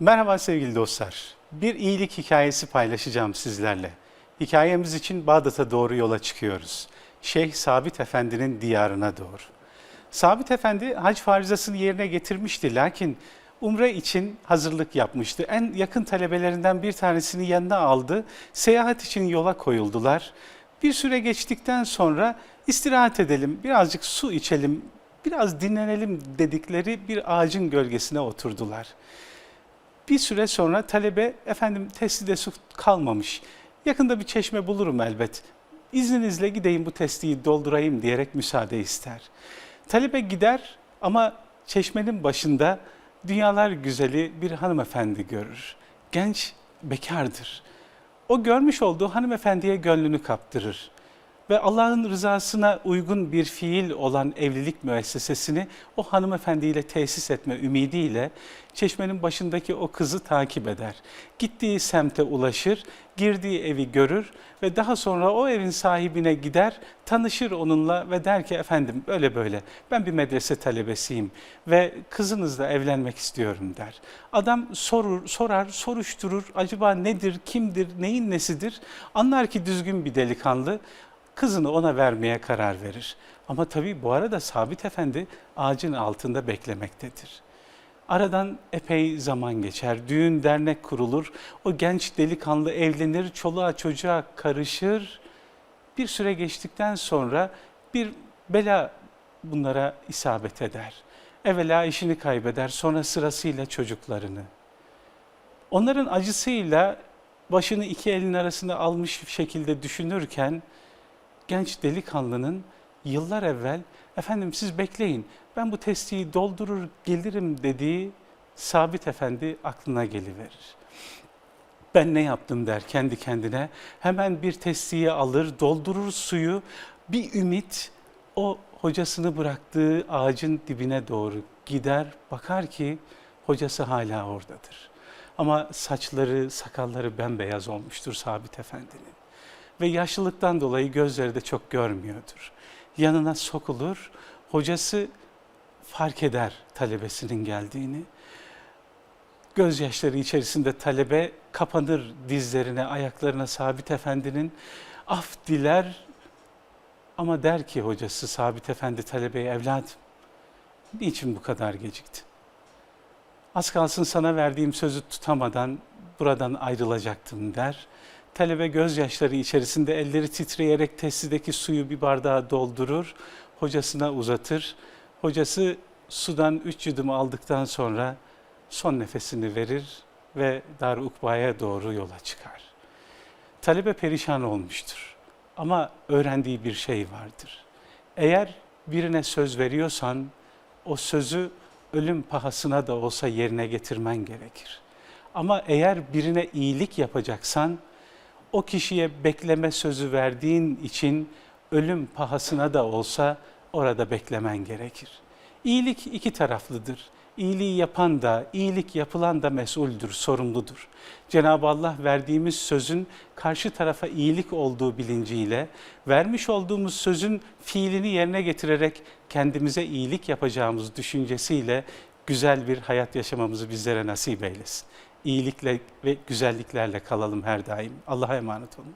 Merhaba sevgili dostlar. Bir iyilik hikayesi paylaşacağım sizlerle. Hikayemiz için Bağdat'a doğru yola çıkıyoruz. Şeyh Sabit Efendi'nin diyarına doğru. Sabit Efendi hac farizasını yerine getirmişti lakin umre için hazırlık yapmıştı. En yakın talebelerinden bir tanesini yanına aldı. Seyahat için yola koyuldular. Bir süre geçtikten sonra istirahat edelim, birazcık su içelim, biraz dinlenelim dedikleri bir ağacın gölgesine oturdular. Bir süre sonra talebe efendim testide su kalmamış. Yakında bir çeşme bulurum elbet. İzninizle gideyim bu testiyi doldurayım diyerek müsaade ister. Talebe gider ama çeşmenin başında dünyalar güzeli bir hanımefendi görür. Genç bekardır. O görmüş olduğu hanımefendiye gönlünü kaptırır ve Allah'ın rızasına uygun bir fiil olan evlilik müessesesini o hanımefendiyle tesis etme ümidiyle çeşmenin başındaki o kızı takip eder. Gittiği semte ulaşır, girdiği evi görür ve daha sonra o evin sahibine gider, tanışır onunla ve der ki efendim böyle böyle ben bir medrese talebesiyim ve kızınızla evlenmek istiyorum der. Adam sorur, sorar, soruşturur acaba nedir, kimdir, neyin nesidir anlar ki düzgün bir delikanlı kızını ona vermeye karar verir. Ama tabii bu arada Sabit Efendi ağacın altında beklemektedir. Aradan epey zaman geçer, düğün dernek kurulur, o genç delikanlı evlenir, çoluğa çocuğa karışır. Bir süre geçtikten sonra bir bela bunlara isabet eder. Evvela işini kaybeder, sonra sırasıyla çocuklarını. Onların acısıyla başını iki elin arasında almış şekilde düşünürken genç delikanlının yıllar evvel efendim siz bekleyin ben bu testiyi doldurur gelirim dediği Sabit Efendi aklına geliverir. Ben ne yaptım der kendi kendine. Hemen bir testiyi alır, doldurur suyu. Bir ümit o hocasını bıraktığı ağacın dibine doğru gider. Bakar ki hocası hala oradadır. Ama saçları, sakalları bembeyaz olmuştur Sabit Efendi'nin ve yaşlılıktan dolayı gözleri de çok görmüyordur. Yanına sokulur, hocası fark eder talebesinin geldiğini. Gözyaşları içerisinde talebe kapanır dizlerine, ayaklarına Sabit Efendi'nin af diler ama der ki hocası Sabit Efendi talebeye evladım niçin bu kadar geciktin? Az kalsın sana verdiğim sözü tutamadan buradan ayrılacaktım der. Talebe gözyaşları içerisinde elleri titreyerek testideki suyu bir bardağa doldurur, hocasına uzatır. Hocası sudan üç yudum aldıktan sonra son nefesini verir ve Dar Ukba'ya doğru yola çıkar. Talebe perişan olmuştur ama öğrendiği bir şey vardır. Eğer birine söz veriyorsan o sözü ölüm pahasına da olsa yerine getirmen gerekir. Ama eğer birine iyilik yapacaksan o kişiye bekleme sözü verdiğin için ölüm pahasına da olsa orada beklemen gerekir. İyilik iki taraflıdır. İyiliği yapan da, iyilik yapılan da mesuldür, sorumludur. Cenab-ı Allah verdiğimiz sözün karşı tarafa iyilik olduğu bilinciyle, vermiş olduğumuz sözün fiilini yerine getirerek kendimize iyilik yapacağımız düşüncesiyle güzel bir hayat yaşamamızı bizlere nasip eylesin. İyilikle ve güzelliklerle kalalım her daim. Allah'a emanet olun.